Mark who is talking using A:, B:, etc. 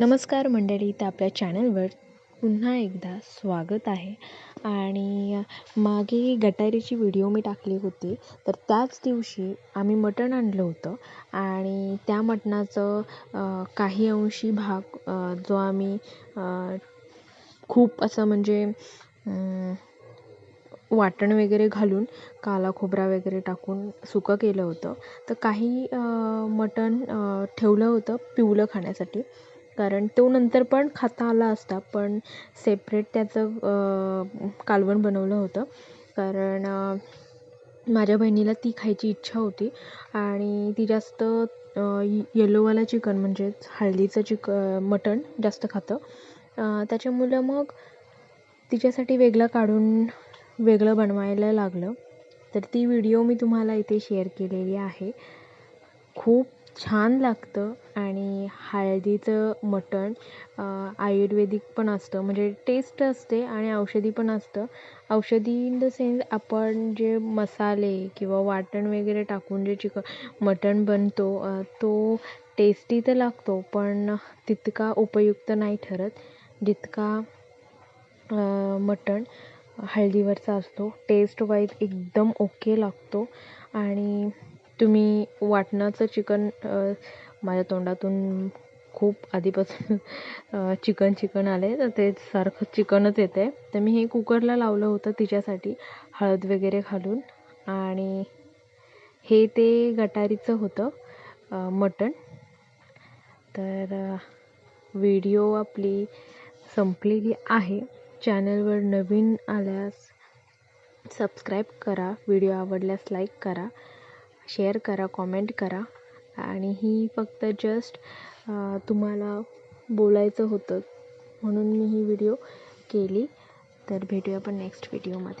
A: नमस्कार मंडळी तर आपल्या चॅनलवर पुन्हा एकदा स्वागत आहे. आणि मागे गटारीची व्हिडिओ मी टाकली होती तर त्याच दिवशी आम्ही मटण आणलं होतं. आणि त्या मटणाचं काही अंशी भाग जो आम्ही खूप असं म्हणजे वाटण वगैरे घालून काला खोबरा वगैरे टाकून सुकं केलं होतं. तर काही मटण ठेवलं होतं पिवलं खाण्यासाठी. कारण तो नंतर पण खाता आला असता पण सेपरेट त्याचं कालवण बनवलं होतं. कारण माझ्या बहिणीला ती खायची इच्छा होती आणि ती जास्त येलोवाला चिकन म्हणजेच हळदीचं चिक मटण जास्त खातं. त्याच्यामुळं मग तिच्यासाठी वेगळं काढून वेगळं बनवायला लागलं. तर ती व्हिडिओ मी तुम्हाला इथे शेअर केलेली आहे. खूप छान लागतं आणि हळदीचं मटण आयुर्वेदिक पण असतं. म्हणजे टेस्ट असते आणि औषधी पण असतं. औषधी इन द सेन्स आपण जे मसाले किंवा वाटण वगैरे टाकून जे चिकन मटण बनतो तो टेस्टी तर लागतो पण तितका उपयुक्त नाही ठरत. जितका मटण हळदीवरचा असतो टेस्ट वाईज एकदम ओके लागतो. आणि तुम्ही वाटणाचं चिकन माझ्या तोंडातून खूप आधीपासून चिकन चिकन चिकन आले तर ते सारखं चिकनच येतं आहे तर मी हे कुकरला लावलं होतं तिच्यासाठी हळद वगैरे घालून. आणि हे ते गटारीचं होतं मटण. तर व्हिडिओ आपली संपलेली आहे. चॅनलवर नवीन आल्यास सबस्क्राईब करा. व्हिडिओ आवडल्यास लाईक करा. शेअर करा कॉमेंट करा. आणि ही फक्त जस्ट तुम्हाला बोलायचं होतं म्हणून मी ही व्हिडिओ केली. तर भेटूया आपण नेक्स्ट व्हिडिओमध्ये